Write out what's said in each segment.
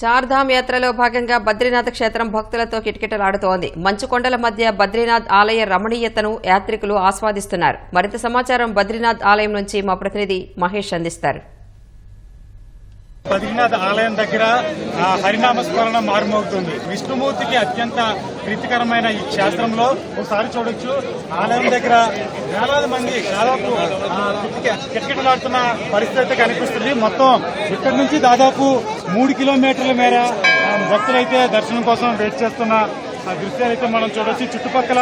చార్ధామ్ యాత్రలో భాగంగా బద్రీనాథ్ క్షేత్రం భక్తులతో కిటకిటలాడుతోంది. మంచు కొండల మధ్య బద్రీనాథ్ ఆలయ రమణీయతను యాత్రికులు ఆస్వాదిస్తున్నారు. మరింత సమాచారం బద్రీనాథ్ ఆలయం నుంచి మా ప్రతినిధి మహేష్ అందిస్తారు. బద్రీనాథ్ ఆలయం దగ్గర ఆ, హరినామ స్మరణ మారుమవుతుంది. విష్ణుమూర్తికి అత్యంత ప్రీతికరమైన ఈ క్షేత్రంలో ఒకసారి చూడొచ్చు. ఆలయం దగ్గర వేలాది మంది దాదాపు కిటకిటలాడుతున్న పరిస్థితి కనిపిస్తుంది. మొత్తం ఇక్కడి నుంచి దాదాపు మూడు కిలోమీటర్ల మేర భక్తులైతే దర్శనం కోసం వెయిట్ చేస్తున్న ఆ దృశ్యాలు అయితే మనం చూడొచ్చు. చుట్టుపక్కల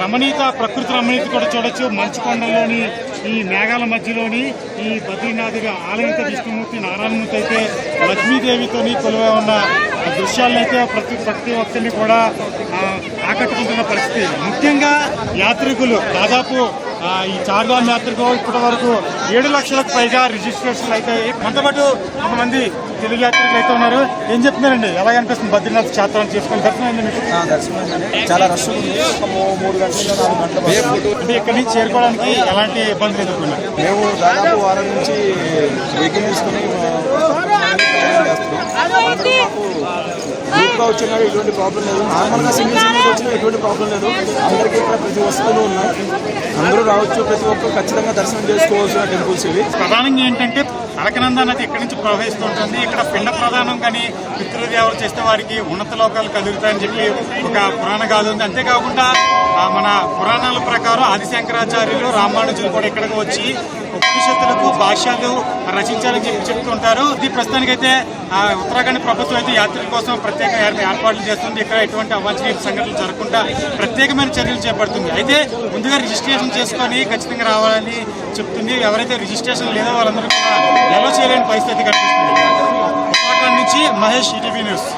రమణీత ప్రకృతి రమణీత కూడా చూడొచ్చు. మంచు కొండల్లోని ఈ మేఘాల మధ్యలోని ఈ బద్రీనాథుగా ఆలయంతో విష్ణుమూర్తి నారాయణమూర్తి అయితే లక్ష్మీదేవితోని కొలువై ఉన్న ఆ దృశ్యాలను అయితే ప్రతి ప్రతి ఒక్కరిని కూడా ఆకట్టుకుంటున్న పరిస్థితి. ముఖ్యంగా యాత్రికులు దాదాపు ఈ చార్ధామ్ యాత్రకు ఇప్పటి వరకు ఏడు లక్షలకు పైగా రిజిస్ట్రేషన్లు అయితే మనతో పాటు కొంతమంది తెలుగు యాత్రికులు అయితే ఉన్నారు. ఏం చెప్తున్నారండి? ఎలా అనిపిస్తుంది బద్రీనాథ్ క్షేత్రాన్ని చేసుకుని దర్శనం అయింది మీకు? దర్శనం. చాలా రష్ మూడు గంటల నాలుగు గంటల. అంటే ఇక్కడి నుంచి చేరుకోవడానికి ఎలాంటి ఇబ్బందులు ఎదుర్కొన్నారు? మేము దాదాపు వారం నుంచి వెహికల్ తీసుకుని వచ్చినా ఎటువంటి ప్రాబ్లం లేదు. నార్మల్గా సింగిల్ సింగిల్ వచ్చినా ఎటువంటి ప్రాబ్లం లేదు. అందరికీ ఇక్కడ ప్రతి వస్తువులు ఉన్నాయి. అందరూ రావచ్చు ప్రతి ఒక్కరు ఖచ్చితంగా దర్శనం చేసుకోవాల్సిన టెంపుల్స్ ఇవి. ప్రధానంగా ఏంటంటే అలకనంద నది ఇక్కడి నుంచి ప్రవహిస్తుంటుంది ఇక్కడ పిండ ప్రధానం కానీ పితృదేవలు చేస్తే వారికి ఉన్నత లోకాలు కదులుతాయని చెప్పి ఒక పురాణ గాథ ఉంది. అంతేకాకుండా మన పురాణాల ప్రకారం ఆదిశంకరాచార్యులు రామానుజులు కూడా ఇక్కడికి వచ్చి ఉపనిషత్తులకు భాష్యాలు రచించాలని చెప్పి చెప్తుంటారు. ఇది ప్రస్తుతానికైతే ఉత్తరాఖండ్ ప్రభుత్వం అయితే యాత్రికుల కోసం ప్రత్యేక ఏర్పాట్లు చేస్తుంది. ఇక్కడ ఎటువంటి అవాంఛనీయ సంఘటనలు జరగకుండా ప్రత్యేకమైన చర్యలు చేపడుతుంది. అయితే ముందుగా రిజిస్ట్రేషన్ చేసుకొని ఖచ్చితంగా రావాలని చెప్తుంది. ఎవరైతే రిజిస్ట్రేషన్ లేదో వాళ్ళందరూ కూడా ఎలా చేయలేని పరిస్థితి కనిపిస్తుంది. ఉత్తరాఖండ్ నుంచి మహేష్ ఈటీవీ న్యూస్.